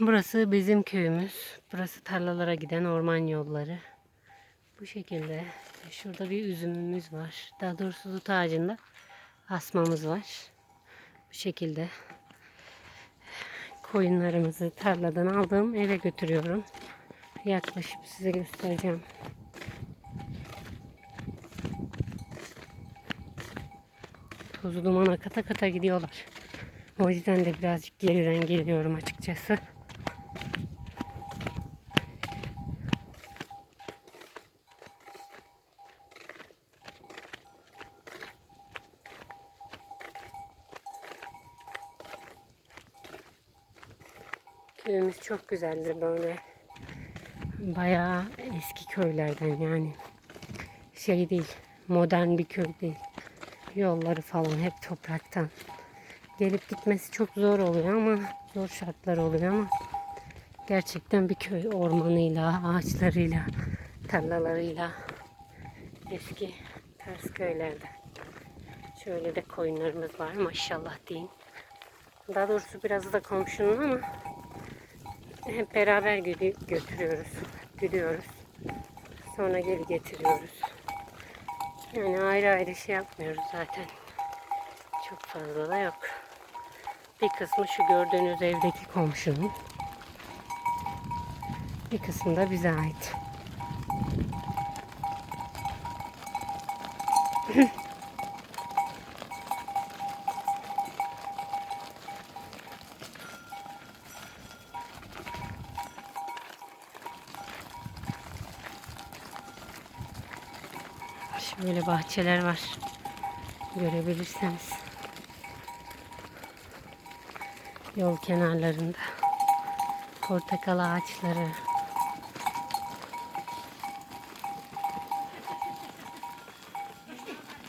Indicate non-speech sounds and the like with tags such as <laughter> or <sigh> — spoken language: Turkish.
Burası bizim köyümüz. Burası tarlalara giden orman yolları. Bu şekilde. Şurada bir üzümümüz var. Daha doğrusu dut ağacında asmamız var. Bu şekilde. Koyunlarımızı tarladan aldım. Eve götürüyorum. Yaklaşıp size göstereceğim. Tozu dumana kata kata gidiyorlar. O yüzden de birazcık geriden geliyorum açıkçası. Köyümüz çok güzeldir böyle. Bayağı eski köylerden yani. Şey değil, modern bir köy değil. Yolları falan hep topraktan. Gelip gitmesi çok zor oluyor ama zor şartlar oluyor ama gerçekten bir köy ormanıyla, ağaçlarıyla, tarlalarıyla eski ters köylerde. Şöyle de koyunlarımız var maşallah diyeyim. Daha doğrusu biraz da komşunun ama hep beraber gö- götürüyoruz, gidiyoruz. Sonra geri getiriyoruz. Yani ayrı ayrı şey yapmıyoruz zaten. Çok fazla da yok. Bir kısmı şu gördüğünüz evdeki komşunun. Bir kısmı da bize ait. <laughs> Şöyle bahçeler var. Görebilirseniz. Yol kenarlarında. Portakal ağaçları,